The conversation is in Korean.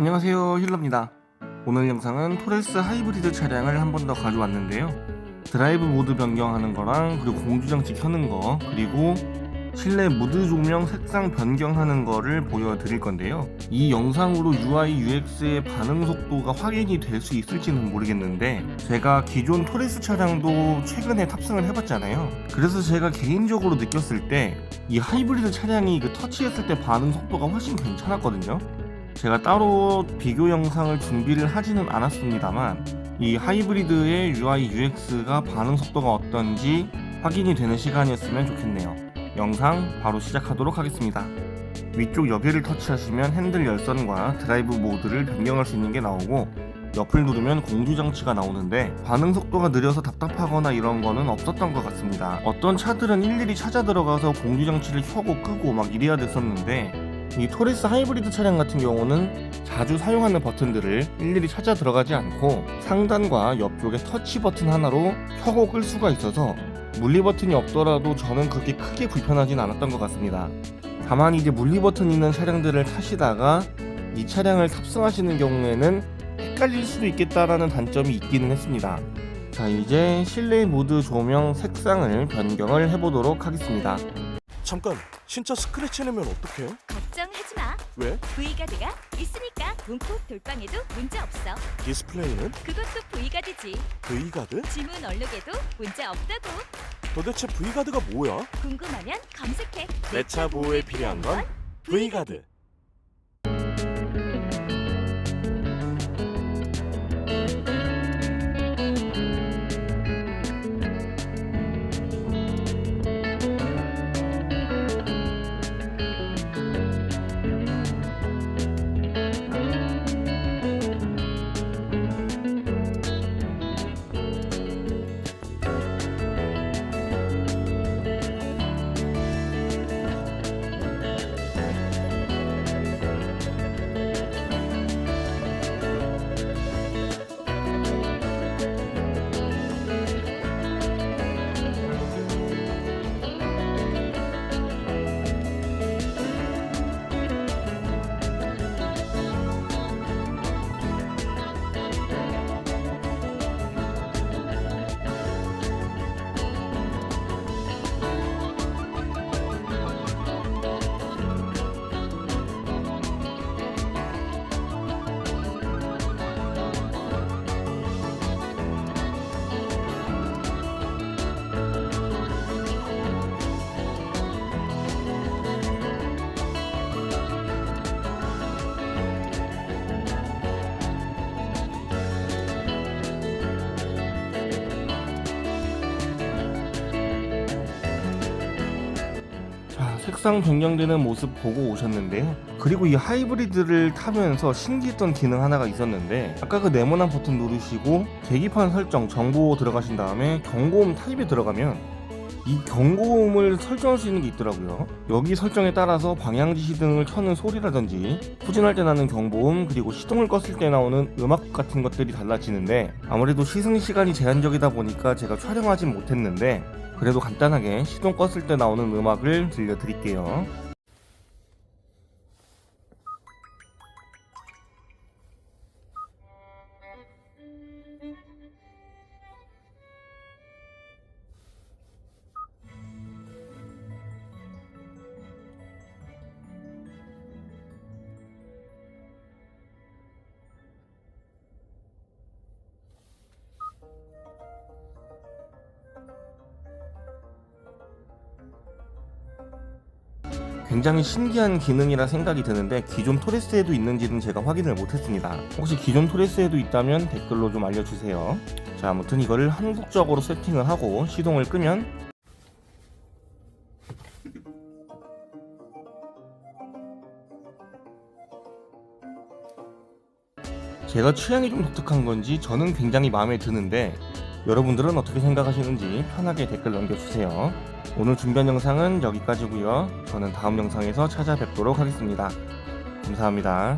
안녕하세요 힐러입니다. 오늘 영상은 토레스 하이브리드 차량을 한 번 더 가져왔는데요. 드라이브 모드 변경하는 거랑 그리고 공주장치 켜는 거 그리고 실내 무드 조명 색상 변경하는 거를 보여드릴 건데요. 이 영상으로 UI UX의 반응 속도가 확인이 될 수 있을지는 모르겠는데 제가 기존 토레스 차량도 최근에 탑승을 해봤잖아요. 그래서 제가 개인적으로 느꼈을 때 이 하이브리드 차량이 그 터치했을 때 반응 속도가 훨씬 괜찮았거든요 제가 따로 비교 영상을 준비를 하지는 않았습니다만 이 하이브리드의 UI UX가 반응 속도가 어떤지 확인이 되는 시간이었으면 좋겠네요. 영상 바로 시작하도록 하겠습니다. 위쪽 여기를 터치하시면 핸들 열선과 드라이브 모드를 변경할 수 있는 게 나오고 옆을 누르면 공조 장치가 나오는데 반응 속도가 느려서 답답하거나 이런 거는 없었던 것 같습니다. 어떤 차들은 일일이 찾아 들어가서 공조 장치를 켜고 끄고 막 이래야 됐었는데 이 토레스 하이브리드 차량 같은 경우는 자주 사용하는 버튼들을 일일이 찾아 들어가지 않고 상단과 옆쪽에 터치 버튼 하나로 켜고 끌 수가 있어서 물리 버튼이 없더라도 저는 그렇게 크게 불편하진 않았던 것 같습니다. 다만 이제 물리 버튼 있는 차량들을 타시다가 이 차량을 탑승하시는 경우에는 헷갈릴 수도 있겠다라는 단점이 있기는 했습니다. 자 이제 실내 모드 조명 색상을 변경을 해보도록 하겠습니다. 잠깐 진짜 스크래치 내면 어떡해요? 걱정하지 마. 왜? V가드가 있으니까 문콕 돌방에도 문제 없어. 디스플레이는 그것도 V가드지. V가드? 지문 얼룩에도 문제 없다고. 도대체 V가드가 뭐야? 궁금하면 검색해. 내 차 보호에 필요한 건 V가드 자, 색상 변경되는 모습 보고 오셨는데요. 그리고 이 하이브리드를 타면서 신기했던 기능 하나가 있었는데 아까 그 네모난 버튼 누르시고 계기판 설정 정보 들어가신 다음에 경고음 타입에 들어가면 이 경고음을 설정할 수 있는 게 있더라고요. 여기 설정에 따라서 방향지 시 등을 켜는 소리라든지 후진할 때 나는 경보음 그리고 시동을 껐을 때 나오는 음악 같은 것들이 달라지는데 아무래도 시승 시간이 제한적이다 보니까 제가 촬영하진 못했는데 그래도 간단하게 시동 껐을 때 나오는 음악을 들려드릴게요. 굉장히 신기한 기능이라 생각이 드는데 기존 토레스에도 있는지는 제가 확인을 못했습니다. 혹시 기존 토레스에도 있다면 댓글로 좀 알려주세요. 자 아무튼 이거를 한국적으로 세팅을 하고 시동을 끄면 제가 취향이 좀 독특한 건지 저는 굉장히 마음에 드는데 여러분들은 어떻게 생각하시는지 편하게 댓글 남겨주세요. 오늘 준비한 영상은 여기까지고요. 저는 다음 영상에서 찾아뵙도록 하겠습니다. 감사합니다.